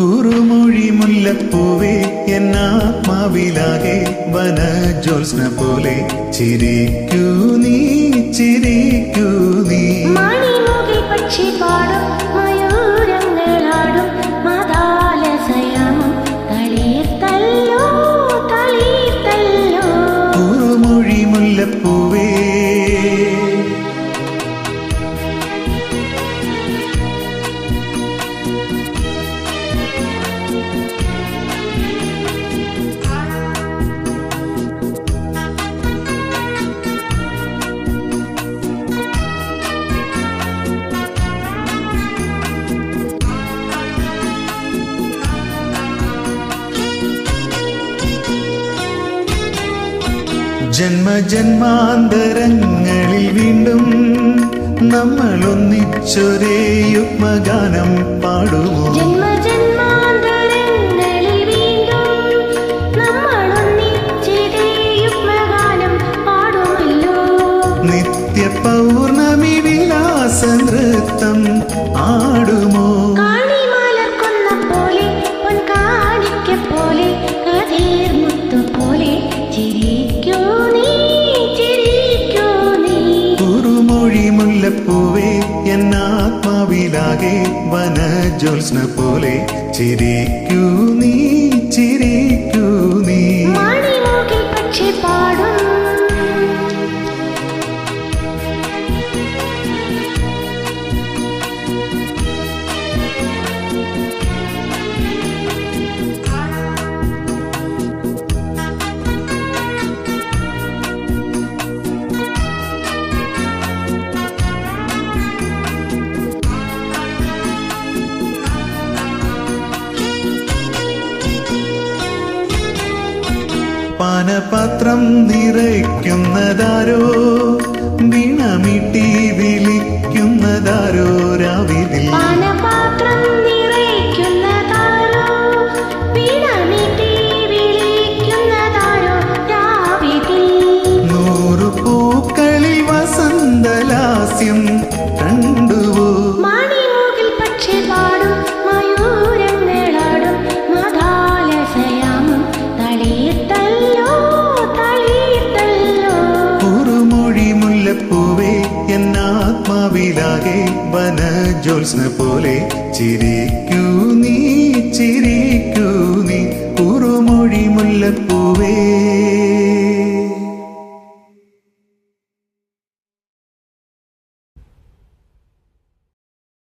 കുറുമൊഴി മുല്ലപ്പൂവേ എന്നാത്മാവിലാകെ വനജോത്സ്ന പോലെ ചിരിക്കൂ നീ ചിരിക്കൂ ജന്മജന്മാന്തരങ്ങളിൽ വീണ്ടും നമ്മൾ ഒന്നിച്ചൊരേ യുഗ്മഗാനം പാടുമോ നിത്യ പൗർണമി വിലാസ നൃത്തം ആടുമോ പോലെ പോലെ വനജോത്സ്ന പോലെ ചിരിക്കൂ നീ. പാനപാത്രം നിറയ്ക്കുന്നതാരോ? വീണമിട്ടി എന്നാത്മാവിലാകെ വനജോത്സ്ന പോലെ ചിരിക്കൂ നീ ചിരിക്കൂ